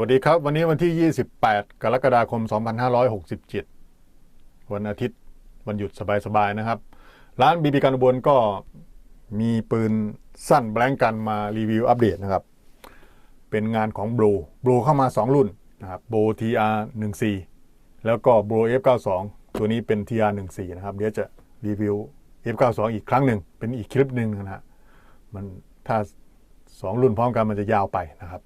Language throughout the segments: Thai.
วัสดีครับ วันนี้วันที่ 28 กรกฎาคม 2567 วันอาทิตย์วันหยุดสบายๆนะครับ ร้านบีบีการอุบลก็มีปืนสั้นแบงกันมารีวิวอัปเดตนะครับ เป็นงานของโบรโบรเข้ามา 2 รุ่นนะครับโบ TR14 แล้วก็โบร F92 ตัวนี้เป็น TR14 นะครับ เดี๋ยวจะรีวิว F92 อีกครั้งหนึ่ง เป็นอีกคลิปหนึ่งนะฮะมันถ้า2รุ่นพร้อมกันมันจะยาวไปนะครับ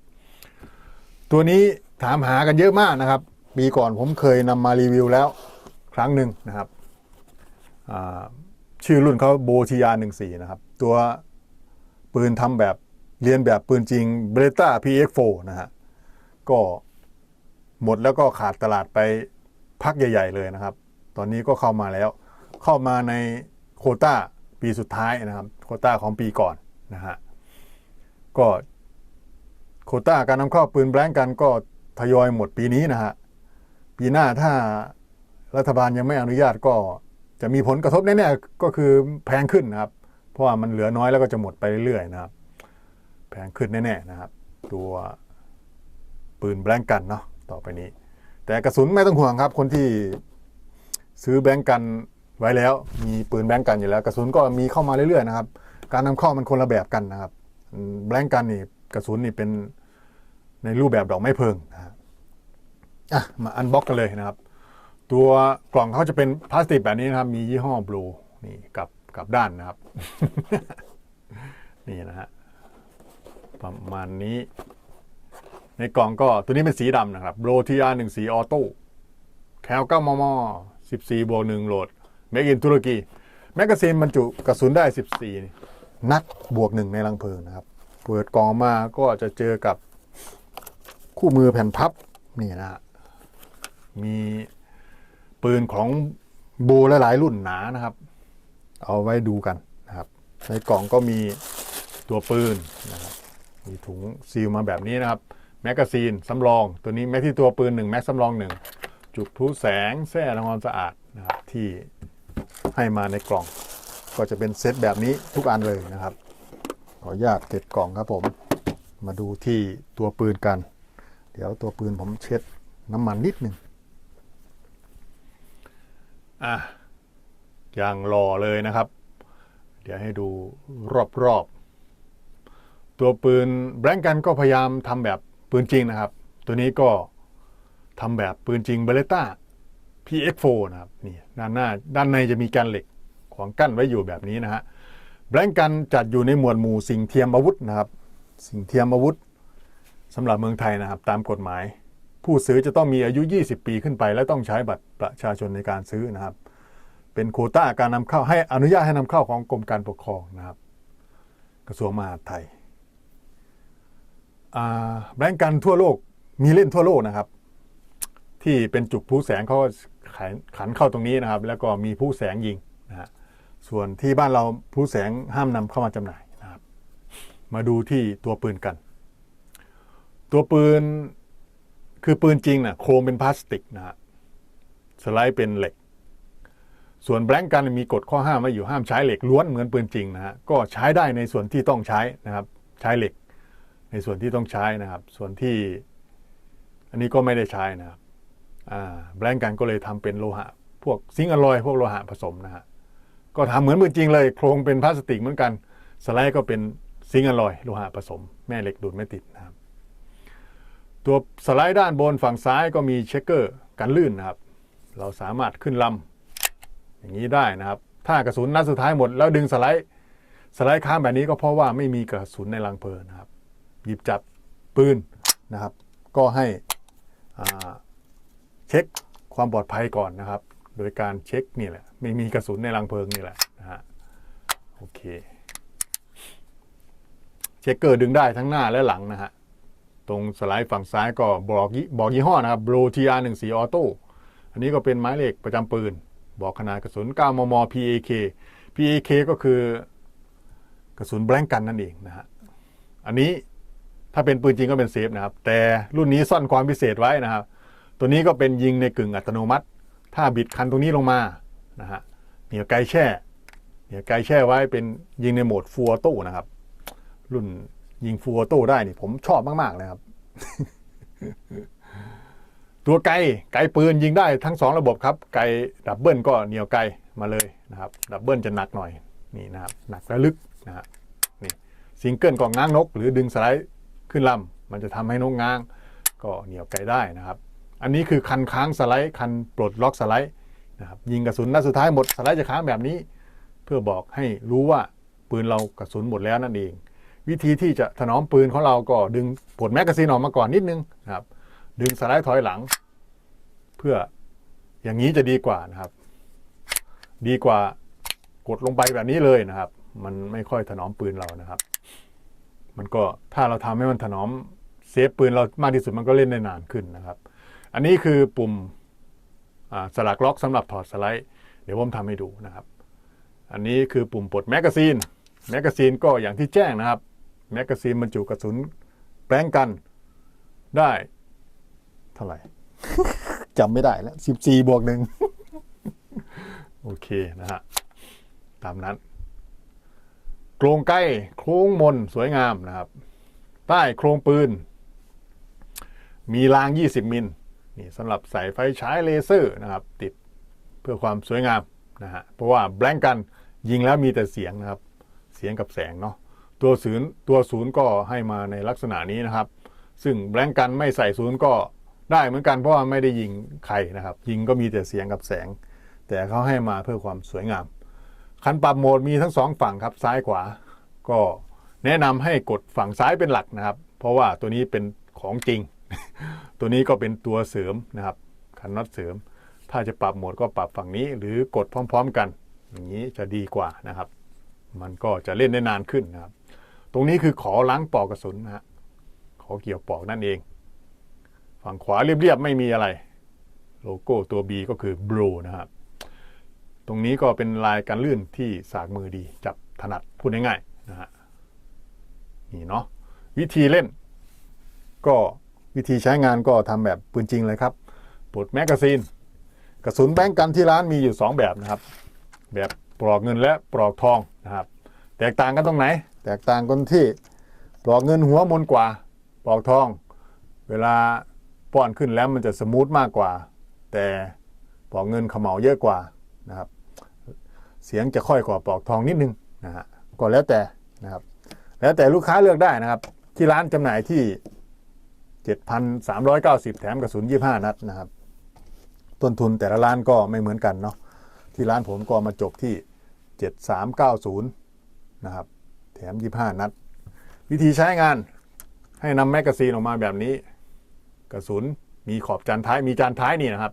ตัวนี้ถามหากันเยอะมากนะครับ ปีก่อนผมเคยนำมารีวิวแล้วครั้งหนึ่งนะครับ ชื่อรุ่นเขาโบทียาหนึ่งสี่นะครับ ตัวปืนทำแบบเรียนแบบปืนจริงเบรต้า PX4 นะฮะ ก็หมดแล้วก็ขาดตลาดไปพักใหญ่ ๆ เลยนะครับ ตอนนี้ก็เข้ามาแล้ว เข้ามาในโคต้าปีสุดท้ายนะครับ โคต้าของปีก่อนนะฮะ ก็ โควต้าการนำเข้าปืนแบงก์กันก็ทยอยหมดปีนี้นะฮะ ปีหน้าถ้ารัฐบาลยังไม่อนุญาตก็จะมีผลกระทบแน่ๆก็คือแพงขึ้นนะครับ เพราะว่ามันเหลือน้อยแล้วก็จะหมดไปเรื่อยๆนะครับ แพงขึ้นแน่ๆนะครับ ตัวปืนแบงก์กันเนาะต่อไปนี้ แต่กระสุนไม่ต้องห่วงครับ คนที่ซื้อแบงก์กันไว้แล้วมีปืนแบงก์กันอยู่แล้ว กระสุนก็มีเข้ามาเรื่อยๆนะครับ การนำเข้ามันคนละแบบกันนะครับแบงก์กันนี่กระสุนนี่เป็น ในรูปแบบดอกไม้เพลิงนะฮะอะมาอันบ็อกกันเลยนะครับ ตัวกล่องเขาจะเป็นพลาสติกแบบนี้นะครับ มียี่ห้อบลูนี่กับกับด้านนะครับ นี่นะฮะประมาณนี้ ในกล่องก็ตัวนี้เป็นสีดำนะครับโบทีอาร์หนึ่งสีออโต้แคลเก้ามมสิบสี่บวกหนึ่งโหลดเมกินตุรกีแมกกาซีนบรรจุกระสุนได้สิบสี่นัดบวกหนึ่งในรังเพลิงนะครับ เปิดกล่องมาก็จะเจอกับ คู่มือแผ่นพับนี่นะฮะมีปืนของโบหลาย ๆ รุ่นหนานะครับ เอาไว้ดูกันนะครับ ในกล่องก็มีตัวปืนนะครับมีถุงซีลมาแบบนี้นะครับ แมกกาซีนสำรอง ตัวนี้แม็กที่ตัวปืน1แม็กสำรอง 1 จุดพลุแสงแส้ทำความสะอาดนะครับที่ให้มาในกล่อง ก็จะเป็นเซตแบบนี้ทุกอันเลยนะครับ ขออนุญาตเก็บกล่องครับผม มาดูที่ตัวปืนกัน เดี๋ยวตัวปืนผมเช็ดน้ำมันนิดหนึ่งอะอย่างหล่อเลยนะครับ เดี๋ยวให้ดูรอบๆ ตัวปืนแบงกันก็พยายามทำแบบปืนจริงนะครับ ตัวนี้ก็ทำแบบปืนจริงเบเลต้า PX4 นะครับนี่ด้านหน้าด้านในจะมีการเหล็กขวางกั้นไว้อยู่แบบนี้นะฮะแบงกันจัดอยู่ในหมวดหมู่สิ่งเทียมอาวุธนะครับ สิ่งเทียมอาวุธ สำหรับเมืองไทยนะครับตามกฎหมาย ผู้ซื้อจะต้องมีอายุ 20 ปีขึ้นไป และต้องใช้บัตรประชาชนในการซื้อนะครับ เป็นโคต้าการนำเข้าให้อนุญาตให้นำเข้าของกรมการปกครองนะครับ กระทรวงมหาดไทยแบงก์กันทั่วโลกมีเล่นทั่วโลกนะครับ ที่เป็นจุกผู้แสงเขาขันขันเข้าตรงนี้นะครับ แล้วก็มีผู้แสงยิงนะฮะส่วนที่บ้านเราผู้แสงห้ามนำเข้ามาจำหน่ายนะครับ มาดูที่ตัวปืนกัน ตัวปืนคือปืนจริงนะโครงเป็นพลาสติกนะฮะสไลด์เป็นเหล็ก ส่วนแบงก์กันมีกฎข้อห้ามไว้อยู่ห้ามใช้เหล็กล้วนเหมือนปืนจริงนะฮะก็ใช้ได้ในส่วนที่ต้องใช้นะครับ ใช้เหล็ก ในส่วนที่ต้องใช้นะครับ ส่วนที่ อันนี้ก็ไม่ได้ใช้นะครับอ่าแบงกันก็เลยทำเป็นโลหะ พวกซิงค์อลลอยพวกโลหะผสมนะฮะก็ทำเหมือนมือจริงเลย โครงเป็นพลาสติกเหมือนกัน สไลด์ก็เป็นซิงค์อลอยโลหะผสม แม่เหล็กดูดไม่ติดนะครับ ตัวสไลด์ด้านบนฝั่งซ้ายก็มีเช็คเกอร์กันลื่นนะครับ เราสามารถขึ้นลำอย่างนี้ได้นะครับ ถ้ากระสุนนัดสุดท้ายหมดแล้วดึงสไลด์สไลด์ค้างแบบนี้ก็เพราะว่าไม่มีกระสุนในรังเพลิงนะครับ หยิบจับปืนนะครับ ก็ให้เช็คความปลอดภัยก่อนนะครับ โดยการเช็คนี่แหละ ไม่มีกระสุนในรังเพลิงนี่แหละนะฮะโอเค เช็คเกอร์ดึงได้ทั้งหน้าและหลังนะฮะ ตรงสไลด์ฝั่งซ้ายก็บอกยี่บอกยี่ห้อนะครับ Bro TR 1 4 Auto อันนี้ก็เป็นไม้เหล็กประจำปืน บอกขนาดกระสุน 9 มม PAK PAK ก็คือกระสุนแบงกันนั่นเองนะฮะอันนี้ถ้าเป็นปืนจริงก็เป็นเซฟนะครับ แต่รุ่นนี้ซ่อนความพิเศษไว้นะครับ ตัวนี้ก็เป็นยิงในกึ่งอัตโนมัติ ถ้าบิดคันตรงนี้ลงมานะฮะเหนี่ยวไกลแช่เหนี่ยวไกลแช่ไว้เป็นยิงในโหมดฟูออโต้นะครับ รุ่น ยิงฟูออโต้ได้นี่ผมชอบมาก ๆ เลยครับ ตัวไกลไกลปืนยิงได้ทั้งสองระบบครับ ไกลดับเบิลก็เหนียวไกลมาเลยนะครับ ดับเบิลจะหนักหน่อยนี่นะครับ หนักและลึกนะฮะนี่ซิงเกิลก็ง้างนก หรือดึงสไลด์ขึ้นลำมันจะทำให้นกง้าง ก็เหนียวไกลได้นะครับ อันนี้คือคันค้างสไลด์คันปลดล็อกสไลด์นะครับยิงกระสุนนัดสุดท้ายหมดสไลด์จะค้างแบบนี้ เพื่อบอกให้รู้ว่าปืนเรากระสุนหมดแล้วนั่นเอง วิธีที่จะถนอมปืนของเราก็ดึงปลดแมกกาซีนออกมาก่อนนิดนึงนะครับ ดึงสไลด์ถอยหลัง เพื่ออย่างนี้จะดีกว่านะครับ ดีกว่ากดลงไปแบบนี้เลยนะครับ มันไม่ค่อยถนอมปืนเรานะครับ มันก็ถ้าเราทำให้มันถนอมเซฟปืนเรามากที่สุดมันก็เล่นได้นานขึ้นนะครับ อันนี้คือปุ่มสลักล็อกสำหรับถอดสไลด์ เดี๋ยวผมทำให้ดูนะครับ อันนี้คือปุ่มปลดแมกกาซีนแมกกาซีนก็อย่างที่แจ้งนะครับ แมกกาซีนบรรจุกระสุนแปลงกันได้เท่าไหร่จำไม่ได้แล้วสิบสี่บวกหนึ่งโอเคนะฮะ ตามนั้น โครงใกล้โค้งมนสวยงามนะครับ ใต้โครงปืน มีราง 20 มิลนี่สำหรับใส่ไฟฉายเลเซอร์นะครับ ติดเพื่อความสวยงามนะฮะ เพราะว่าแบงกันยิงแล้วมีแต่เสียงนะครับ เสียงกับแสงเนาะ ตัวศูนย์ตัวศูนย์ก็ให้มาในลักษณะนี้นะครับ ซึ่งแบงกันไม่ใส่ศูนย์ก็ได้เหมือนกันเพราะว่าไม่ได้ยิงใครนะครับ ยิงก็มีแต่เสียงกับแสง แต่เขาให้มาเพื่อความสวยงาม คันปรับโหมดมีทั้งสองฝั่งครับซ้ายขวา ก็แนะนำให้กดฝั่งซ้ายเป็นหลักนะครับ เพราะว่าตัวนี้เป็นของจริง ตัวนี้ก็เป็นตัวเสริมนะครับคันน็อตเสริม ถ้าจะปรับโหมดก็ปรับฝั่งนี้ หรือกดพร้อม ๆ กัน อย่างนี้จะดีกว่านะครับ มันก็จะเล่นได้นานขึ้นนะครับ ตรงนี้คือขอล้างปอกกระสุนนะฮะขอเกี่ยวปอกนั่นเอง ฝั่งขวาเรียบๆไม่มีอะไร โลโก้ตัว B ก็คือ Blue นะครับ ตรงนี้ก็เป็นลายการลื่นที่สากมือดีจับถนัดพูดง่ายๆนะฮะนี่เนาะวิธีเล่น ก็วิธีใช้งานก็ทำแบบปืนจริงเลยครับปลดแมกกาซีน กระสุนแบงก์กันที่ร้านมีอยู่ 2 แบบนะครับ แบบปลอกเงินและปลอกทองนะครับ แตกต่างกันตรงไหน แตกต่างกันที่ปลอกเงินหัวมนกว่าปลอกทอง เวลาป้อนขึ้นแล้วมันจะสมูทมากกว่า แต่ปลอกเงินเขมเหลาเยอะกว่านะครับ เสียงจะค่อยกว่าปลอกทองนิดนึงนะฮะก็แล้วแต่นะครับ แล้วแต่ลูกค้าเลือกได้นะครับ ที่ร้านจำหน่ายที่ 7,390 แถมกระสุน 25 นัดนะครับ ต้นทุนแต่ละร้านก็ไม่เหมือนกันเนาะที่ร้านผมก็มาจบที่ 7390 นะครับ ถม 25 นัด วิธีใช้งานให้นำแมกกาซีนออกมาแบบนี้ กระสุนมีขอบจานท้ายมีจานท้ายนี่นะครับ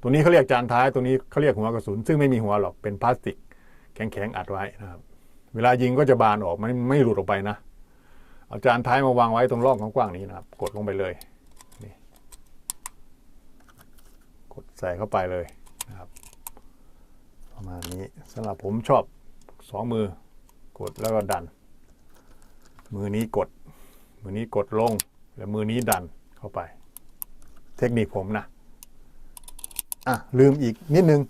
ตัวนี้เขาเรียกจานท้ายตัวนี้เขาเรียกหัวกระสุน ซึ่งไม่มีหัวหรอกเป็นพลาสติก แข็งๆอัดไว้นะครับ เวลายิงก็จะบานออกไม่ไม่หลุดออกไปนะ เอาจานท้ายมาวางไว้ตรงร่องกว้างๆนี้นะครับ กดลงไปเลยนี่กดใส่เข้าไปเลยนะครับ ประมาณนี้สำหรับผมชอบสองมือกดแล้วก็ดัน มือนี้กด มือนี้กดลง แล้วมือนี้ดันเข้าไป เทคนิคผมนะ อะ ลืมอีกนิดนึง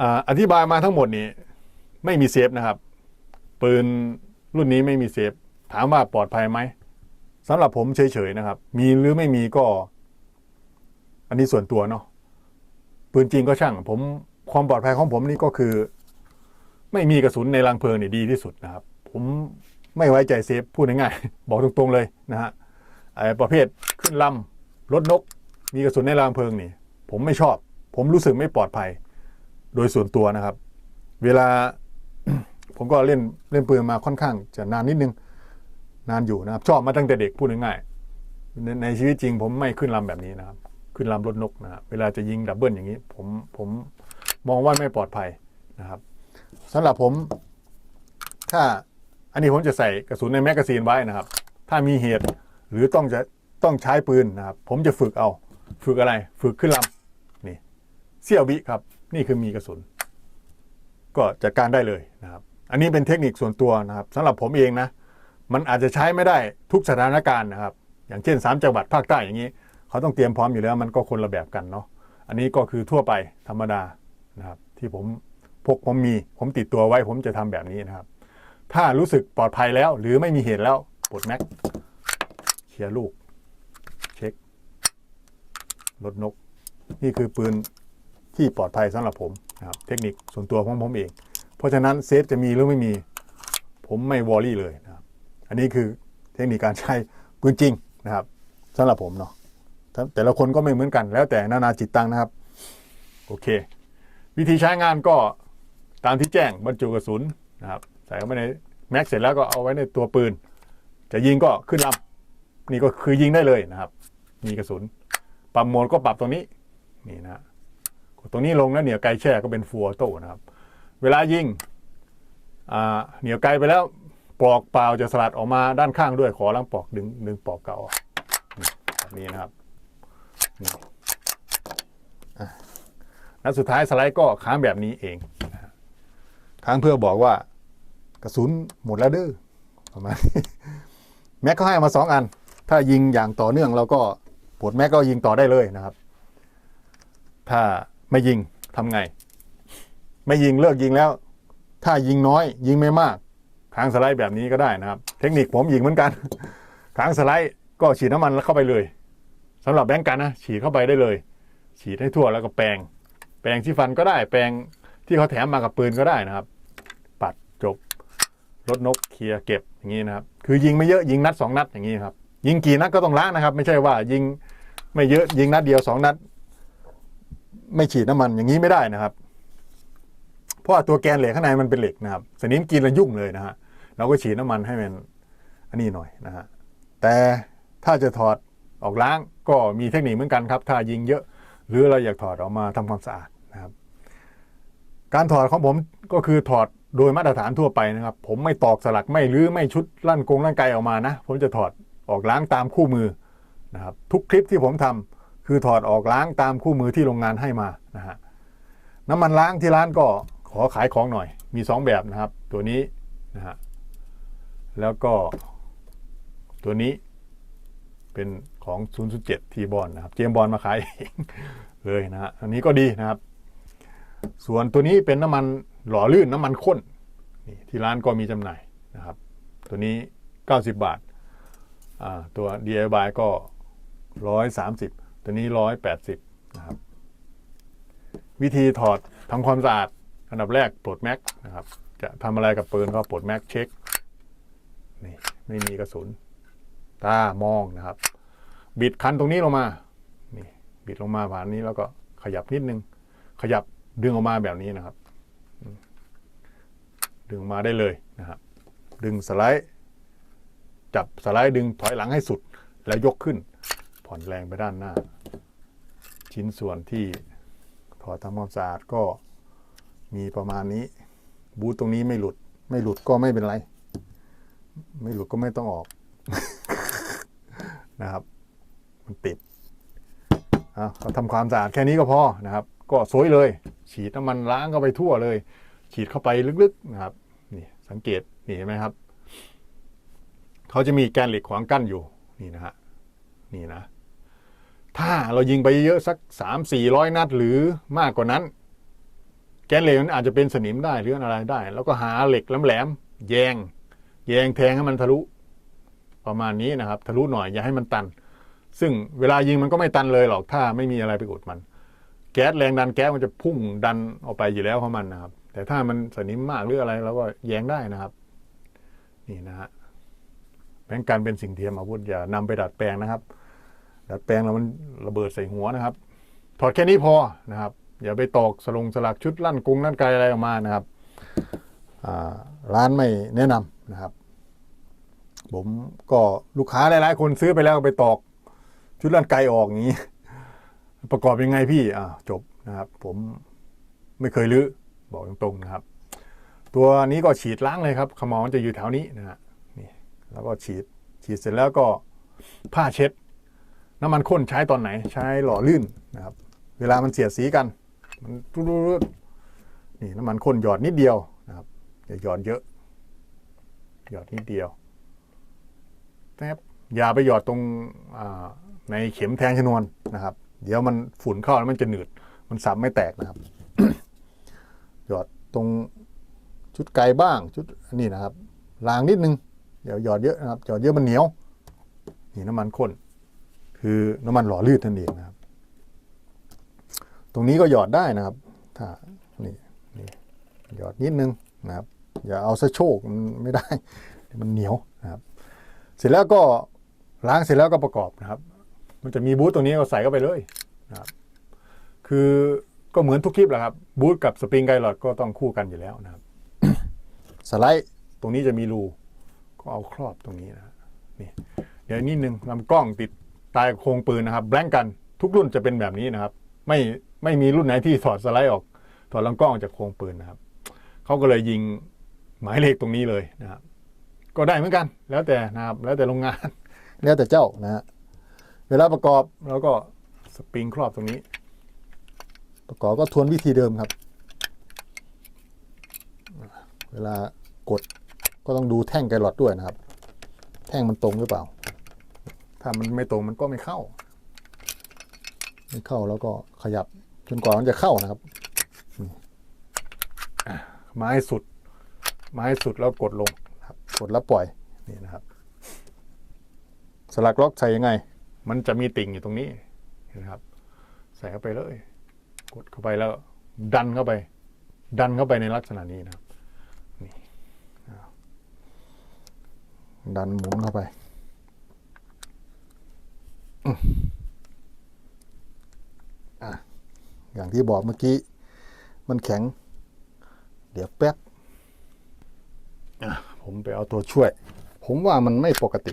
ออธิบายมาทั้งหมดนี้ ไม่มีเซฟนะครับ ปืนรุ่นนี้ไม่มีเซฟ ถามว่าปลอดภัยไหมสำหรับผมเฉยๆนะครับ มีหรือไม่มีก็ อันนี้ส่วนตัวเนาะปืนจริงก็ช่าง ผมความปลอดภัยของผมนี่ก็คือ ไม่มีกระสุนในรังเพลิงนี่ดีที่สุดนะครับ ผม ไม่ไว้ใจเซฟพูดง่ายๆบอกตรงๆเลยนะฮะไอ้ประเภทขึ้นลำรถนก มีกระสุนในรังเพลิงนี่ ผมไม่ชอบ ผมรู้สึกไม่ปลอดภัย โดยส่วนตัวนะครับ เวลาผมก็เล่นเล่นปืนมาค่อนข้างจะนานนิดนึง นานอยู่นะครับ ชอบมาตั้งแต่เด็กพูดง่ายๆในในชีวิตจริง ผมไม่ขึ้นลำแบบนี้นะครับ ขึ้นลำรถนกนะเวลาจะยิงดับเบิลอย่างนี้ ผมผมมองว่าไม่ปลอดภัยนะครับสำหรับผมถ้า อันนี้ผมจะใส่กระสุนในแมกกาซีนไว้นะครับ ถ้ามีเหตุหรือต้องจะต้องใช้ปืนนะครับ ผมจะฝึกเอา ฝึกอะไร ฝึกขึ้นลำนี่เสี้ยววิครับ นี่คือมีกระสุน ก็จัดการได้เลยนะครับ อันนี้เป็นเทคนิคส่วนตัวนะครับสำหรับผมเองนะ มันอาจจะใช้ไม่ได้ทุกสถานการณ์นะครับ อย่างเช่น 3 จังหวัดภาคใต้อย่างนี้ เขาต้องเตรียมพร้อมอยู่แล้ว มันก็คนละแบบกันเนาะ อันนี้ก็คือทั่วไปธรรมดานะครับ ที่ผมพกผมมี ผมติดตัวไว้ ผมจะทำแบบนี้นะครับ ถ้ารู้สึกปลอดภัยแล้ว หรือไม่มีเหตุแล้วปลดแม็กเคลียร์ลูก เช็ครถนก นี่คือปืนที่ปลอดภัยสำหรับผมนะครับเทคนิคส่วนตัวของผมเอง เพราะฉะนั้นเซฟจะมีหรือไม่มี ผมไม่วอรี่เลยนะครับอันนี้คือเทคนิคการใช้ปืนจริงนะครับสำหรับผมเนาะแต่ละคนก็ไม่เหมือนกัน แล้วแต่นานาจิตตังนะครับ โอเค วิธีใช้งานก็ตามที่แจ้งบรรจุกระสุนนะครับ ส่เข้าไปในแม็กเสร็จแล้วก็เอาไว้ในตัวปืน จะยิงก็ขึ้นลำนี่ก็คือยิงได้เลยนะครับ มีกระสุนปรับโหมดก็ปรับตรงนี้นี่นะกดตรงนี้ลงแล้วเหนี่ยวไกลแช่ก็เป็นฟัวโต้นะครับ เวลายิงเหนี่ยวไกลไปแล้วปลอกเปล่าจะสลัดออกมาด้านข้างด้วยขอลังปลอกดึงดึงปลอกเก่าออกนี่แบบนี้นะครับนี่อะแล้วสุดท้ายสไลด์ก็ค้างแบบนี้เองค้างเพื่อบอกว่า กระสุนหมดแล้วเด้อประมาณแม็กก็ให้มาสองอัน ถ้ายิงอย่างต่อเนื่องเราก็ปลดแม็กก็ยิงต่อได้เลยนะครับ ถ้าไม่ยิงทำไง ไม่ยิงเลิกยิงแล้ว ถ้ายิงน้อย ยิงไม่มากค้างสไลด์แบบนี้ก็ได้นะครับ เทคนิคผมยิงเหมือนกันค้างสไลด์ก็ฉีดน้ำมันแล้วเข้าไปเลยสำหรับแบงก์กันนะฉีดเข้าไปได้เลย ฉีดให้ทั่วแล้วก็แปรงแปรงที่ฟันก็ได้ แปรงที่เขาแถมมากับปืนก็ได้นะครับ รถนกเคลียร์เก็บอย่างนี้นะครับ คือยิงไม่เยอะยิงนัดสองนัดอย่างนี้ครับ ยิงกี่นัดก็ต้องล้างนะครับ ไม่ใช่ว่ายิงไม่เยอะยิงนัดเดียวสองนัด ไม่ฉีดน้ำมันอย่างนี้ไม่ได้นะครับ เพราะว่าตัวแกนเหล็กข้างในมันเป็นเหล็กนะครับสนิมกินแล้วยุ่งเลยนะฮะเราก็ฉีดน้ำมันให้มันอันนี้หน่อยนะฮะแต่ถ้าจะถอดออกล้างก็มีเทคนิคเหมือนกันครับ ถ้ายิงเยอะ หรือเราอยากถอดออกมาทำความสะอาดนะครับ การถอดของผมก็คือถอด โดยมาตรฐานทั่วไปนะครับ ผมไม่ตอกสลักไม่รื้อไม่ชุดลั่นกงลั่นไกออกมานะ ผมจะถอดออกล้างตามคู่มือนะครับทุกคลิปที่ผมทำคือถอดออกล้างตามคู่มือที่โรงงานให้มานะฮะน้ำมันล้างที่ร้านก็ขอขายของหน่อย มีสองแบบนะครับ ตัวนี้นะฮะแล้วก็ตัวนี้เป็นของ 007 ทีบอลนะครับ เจมบอลมาขายเองเลยนะฮะอันนี้ก็ดีนะครับ ส่วนตัวนี้เป็นน้ำมัน หล่อลื่นน้ำมันข้นนี่ที่ร้านก็มีจำหน่ายนะครับ ตัวนี้ 90 บาทาตัว DIY ก็ 130 ตัวนี้ 180 นะครับ วิธีถอดทำความสะอาด อันดับแรกปลดแม็กนะครับ จะทำอะไรกับปืนก็ปลดแม็กเช็ค นี่ไม่มีกระสุน ตามองนะครับ บิดคันตรงนี้ลงมา นี่บิดลงมาผ่านนี้แล้วก็ขยับนิดนึง ขยับดึงออกมาแบบนี้นะครับ ดึงมาได้เลยนะครับ ดึงสไลด์ จับสไลด์ดึงถอยหลังให้สุด แล้วยกขึ้น ผ่อนแรงไปด้านหน้า ชิ้นส่วนที่ถอดทำความสะอาดก็มีประมาณนี้ บูทตรงนี้ไม่หลุด ไม่หลุดก็ไม่เป็นไร ไม่หลุดก็ไม่ต้องออกนะครับ มันติดอะเราทำความสะอาดแค่นี้ก็พอนะครับ ก็สวยเลย ฉีดน้ำมันล้างเข้าไปทั่วเลย ฉีดเข้าไปลึกๆนะครับ สังเกตนี่เห็นไหมครับเขาจะมีแกนเหล็กขวางกั้นอยู่นี่นะฮะนี่นะ ถ้าเรายิงไปเยอะสักสามสี่ร้อยนัดหรือมากกว่านั้น แกนเหล็กมันอาจจะเป็นสนิมได้หรืออะไรได้ แล้วก็หาเหล็กแหลมๆแยง แยงแทงให้มันทะลุ ประมาณนี้นะครับ ทะลุหน่อยอย่าให้มันตัน ซึ่งเวลายิงมันก็ไม่ตันเลยหรอกถ้าไม่มีอะไรไปอุดมัน แก๊สแรงดันแก๊สมันจะพุ่งดันออกไปอยู่แล้วของมันนะครับ แต่ถ้ามันสนิมมากหรืออะไรเราก็แยงได้นะครับ นี่นะฮะแบงก์กันเป็นสิ่งเทียมอาวุธอย่านำไปดัดแปลงนะครับ ดัดแปลงแล้วมันระเบิดใส่หัวนะครับ ถอดแค่นี้พอนะครับ อย่าไปตอกสลงสลักชุดลั่นกุงลั่นไกลอะไรออกมานะครับร้านไม่แนะนำนะครับ ผมก็ลูกค้าหลายๆ คนซื้อไปแล้วไปตอกชุดลั่นไกลออกอย่างนี้ ประกอบยังไงพี่อ่าจบนะครับ ผมไม่เคยลื้อ บอกตรงๆนะครับ ตัวนี้ก็ฉีดล้างเลยครับขมอมันจะอยู่แถวนี้นะฮะนี่แล้วก็ฉีดฉีดเสร็จแล้วก็ผ้าเช็ด น้ำมันข้นใช้ตอนไหนใช้หล่อลื่นนะครับ เวลามันเสียดสีกัน มันรุดนี่น้ำมันข้นหยอดนิดเดียวนะครับอย่าหยอดเยอะ หยอดนิดเดียวแทบอย่าไปหยอดตรงในเข็มแทงชนวนนะครับ เดี๋ยวมันฝุ่นเข้าแล้วมันจะหนืด มันสับไม่แตกนะครับ ยอดตรงชุดไกลบ้างชุดนนี้นะครับลางนิดนึงเดี๋ยวหยอดเยอะนะครับหยอดเยอะมันเหนียวนี่น้ำมันข้นคือน้ำมันหล่อลื่นนั่นเองนะครับ ตรงนี้ก็หยอดได้นะครับ ถ้านี่นี่หยอดนิดนึงนะครับ อย่าเอาซะโชคมันไม่ได้มันเหนียวนะครับ เสร็จแล้วก็ล้างเสร็จแล้วก็ประกอบนะครับ มันจะมีบูทตรงนี้ก็ใส่เข้าไปเลยนะครับ คือ ก็เหมือนทุกคลิปแหละครับบูทกับสปริงไกลอดก็ต้องคู่กันอยู่แล้วนะครับ สไลด์ตรงนี้จะมีรูก็เอาครอบตรงนี้นะครับนี่เดี๋ยวนิดนึงลำกล้องติดตายโครงปืนนะครับแบงกันทุกรุ่นจะเป็นแบบนี้นะครับ ไม่ไม่มีรุ่นไหนที่ถอดสไลด์ออกถอดลำกล้องออกจากโครงปืนนะครับเขาก็เลยยิงหมายเลขตรงนี้เลยนะครับ ก็ได้เหมือนกัน แล้วแต่นะครับ แล้วแต่โรงงาน แล้วแต่เจ้านะฮะเวลาประกอบเราก็สปริงครอบตรงนี้ ประกอบก็ทวนวิธีเดิมครับ เวลากดก็ต้องดูแท่งไกลอดด้วยนะครับ แท่งมันตรงหรือเปล่า ถ้ามันไม่ตรงมันก็ไม่เข้า ไม่เข้าแล้วก็ขยับจนกว่ามันจะเข้านะครับไม้สุด ไม้สุดแล้วกดลงครับ กดแล้วปล่อยนี่นะครับ สลักล็อกใส่ยังไง มันจะมีติ่งอยู่ตรงนี้เห็นไหมครับ ใส่เข้าไปเลย กดเข้าไปแล้วดันเข้าไป ดันเข้าไปในลักษณะนี้นะครับนี่ดันหมุนเข้าไปอะอย่างที่บอกเมื่อกี้ มันแข็ง เดี๋ยวแป๊บผมไปเอาตัวช่วย ผมว่ามันไม่ปกติ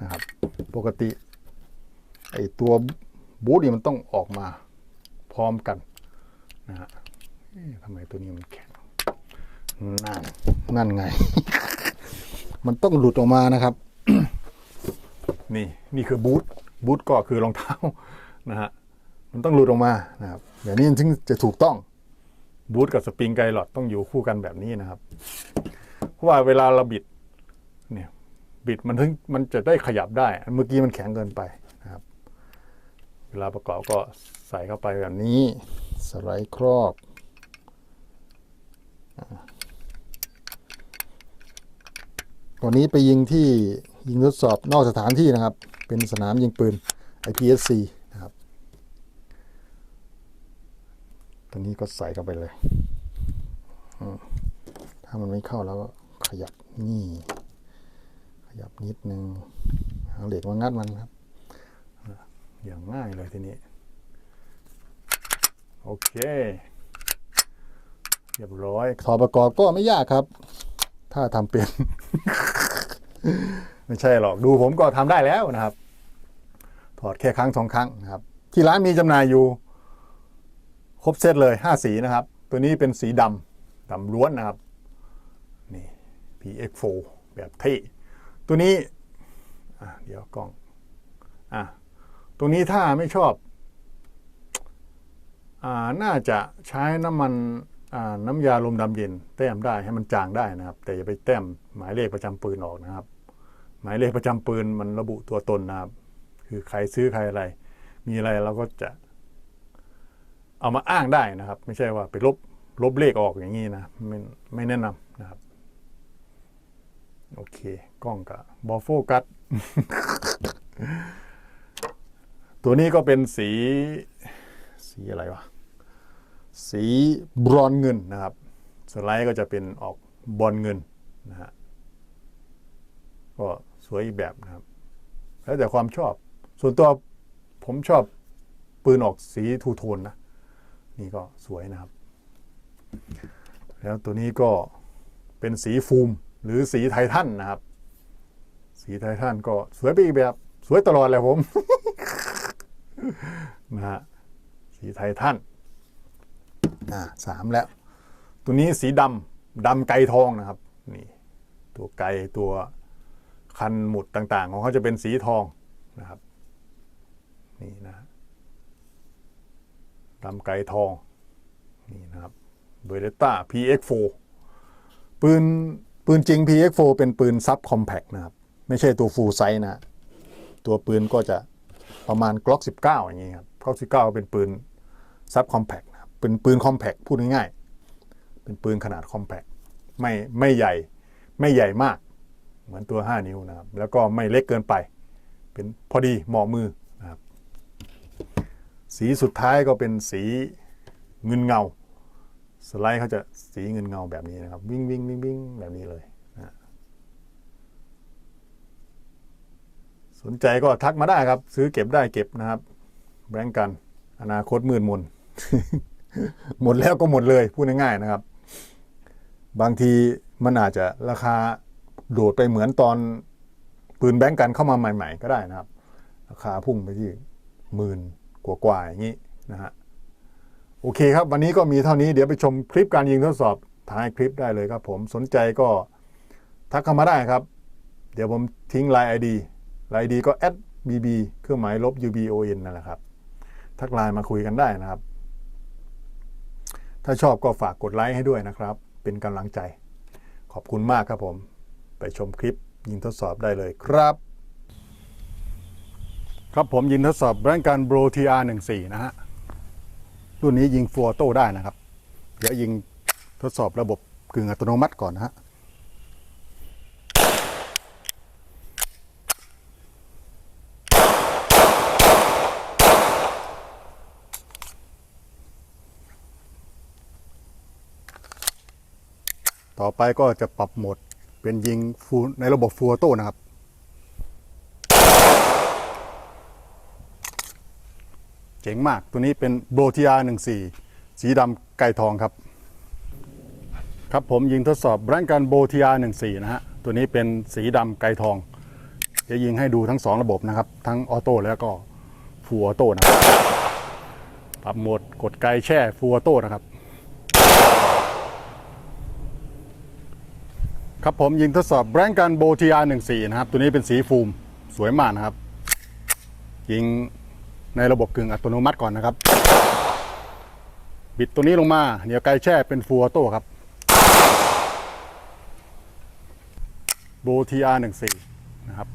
นะครับ ปกติไอตัวบูทนี่มันต้องออกมาพร้อมกัน นะฮะทำไมตัวนี้มันแข็งนั่นนั่นไง มันต้องหลุดออกมานะครับ นี่นี่คือบูทบูทก็คือรองเท้านะฮะมันต้องหลุดออกมานะครับอย่างนี้ถึงจะถูกต้องบูทกับสปริงไกลอดต้องอยู่คู่กันแบบนี้นะครับ เพราะว่าเวลาเราบิดเนี่ยบิดมันถึงมันจะได้ขยับได้ เมื่อกี้มันแข็งเกินไปนะครับ เวลาประกอบก็ใส่เข้าไปแบบนี้ สไลด์ครอบ วันนี้ไปยิงที่ยิงทดสอบนอกสถานที่นะครับ เป็นสนามยิงปืน IPSC นะครับตอนนี้ก็ใส่เข้าไปเลย ถ้ามันไม่เข้าแล้วก็ขยับนี่ ขยับนิดนึงเอาเหล็กมางัดมันครับ อย่างง่ายเลยทีนี้ โอเค เรียบร้อยถอดประกอบก็ไม่ยากครับ ถ้าทำเป็น ไม่ใช่หรอกดูผมก็ทำได้แล้วนะครับ ถอดแค่ครั้งสองครั้งนะครับ ที่ร้านมีจำหน่ายอยู่ ครบเซตเลยห้าสีนะครับ ตัวนี้เป็นสีดำดำล้วนนะครับ นี่ PX4 แบบเท่ตัวนี้เดี๋ยวกล้อง อะ ตรงนี้ถ้าไม่ชอบ น่าจะใช้น้ำมันน้ำยาลมดำเย็น แต้มได้ให้มันจางได้นะครับ แต่อย่าไปแต้มหมายเลขประจำปืนออกนะครับ หมายเลขประจำปืนมันระบุตัวตนนะครับ คือใครซื้อใครอะไร มีอะไรเราก็จะ เอามาอ้างได้นะครับ ไม่ใช่ว่าไปลบลบเลขออกอย่างนี้นะไม่ไม่แนะนำนะครับ โอเค กล้องกับบอโฟกัสตัวนี้ก็เป็นสี สีอะไรวะ สีบรอนเงินนะครับ สไลด์ก็จะเป็นออกบอลเงินนะฮะ ก็สวยอีกแบบนะครับ แล้วแต่ความชอบ ส่วนตัวผมชอบปืนออกสีทูโทนนะ นี่ก็สวยนะครับ แล้วตัวนี้ก็เป็นสีฟูมหรือสีไททันนะครับ สีไททันก็สวยไปอีกแบบ สวยตลอดเลยผมนะฮะ สีไททันอ่าสามแล้ว ตัวนี้สีดำดำไก่ทองนะครับนี่ตัวไก่ตัวคันหมุดต่างๆ ของเขาจะเป็นสีทองนะครับนี่นะฮะดำไก่ทองนี่นะครับเบเรต้า PX4 ปืนปืนจริง PX4 เป็นปืนซับคอมแพกนะครับ ไม่ใช่ตัวฟูลไซส์นะ ตัวปืนก็จะประมาณกล็อก19 อย่างนี้ครับ กล็อก19เป็นปืนซับคอมแพกนะครับเป็นปืนคอมแพกพูดง่ายๆ เป็นปืนขนาดคอมแพกไม่ไม่ใหญ่ไม่ใหญ่มาก เหมือนตัว 5 นิ้วนะครับ แล้วก็ไม่เล็กเกินไป เป็นพอดีเหมาะมือนะครับ สีสุดท้ายก็เป็นสีเงินเงา สไลด์เขาจะสีเงินเงาแบบนี้นะครับ วิ่งวิ่งวิ่งวิ่งแบบนี้เลยนะสนใจก็ทักมาได้ครับ ซื้อเก็บได้เก็บนะครับ แบงก์กัน อนาคตมืดมน หมดแล้วก็หมดเลย พูดง่ายๆนะครับ บางทีมันอาจจะราคาโดดไปเหมือนตอนปืนแบงก์กันเข้ามาใหม่ ๆ ก็ได้นะครับ ราคาพุ่งไปที่หมื่นกว่าๆอย่างนี้นะฮะโอเคครับ วันนี้ก็มีเท่านี้เดี๋ยวไปชมคลิปการยิงทดสอบท้ายคลิปได้เลยครับผมสนใจก็ทักเข้ามาได้ครับ เดี๋ยวผมทิ้งไลน์ ID ไลน์ ID ก็ @bb เครื่องหมายลบ ubon นั่นแหละครับ ทักไลน์มาคุยกันได้นะครับ ถ้าชอบก็ฝากกดไลค์ให้ด้วยนะครับ เป็นกำลังใจ ขอบคุณมากครับผม ไปชมคลิปยิงทดสอบได้เลยครับ ครับผมยิงทดสอบแบรนด์การ Bro TR14 นะฮะ รุ่นนี้ยิงฟัวโต้ได้นะครับ เดี๋ยวยิงทดสอบระบบกึ่งอัตโนมัติก่อนนะฮะ ต่อไปก็จะปรับโหมดเป็นยิงฟูในระบบฟัวโต้นะครับ เจ๋งมากตัวนี้เป็นโบทีอาร์หนึ่งสี่สีดำไก่ทองครับ ครับผมยิงทดสอบแบรนด์การโบทีอาร์หนึ่งสี่นะฮะ ตัวนี้เป็นสีดำไก่ทอง จะยิงให้ดูทั้งสองระบบนะครับ ทั้งออโต้แล้วก็ฟูออโต้นะครับ ปรับโหมดกดไกลแช่ฟูออโต้นะครับ ครับผมยิงทดสอบแบรนด์การโบทีอาร์หนึ่งสี่นะครับ ตัวนี้เป็นสีฟูมสวยมากนะครับ ยิงในระบบกึ่งอัตโนมัติก่อนนะครับ บิดตัวนี้ลงมาเดี๋ยวไกลแช่เป็นฟัวโต้ครับโบทีอาร์หนึ่งสี่นะครับ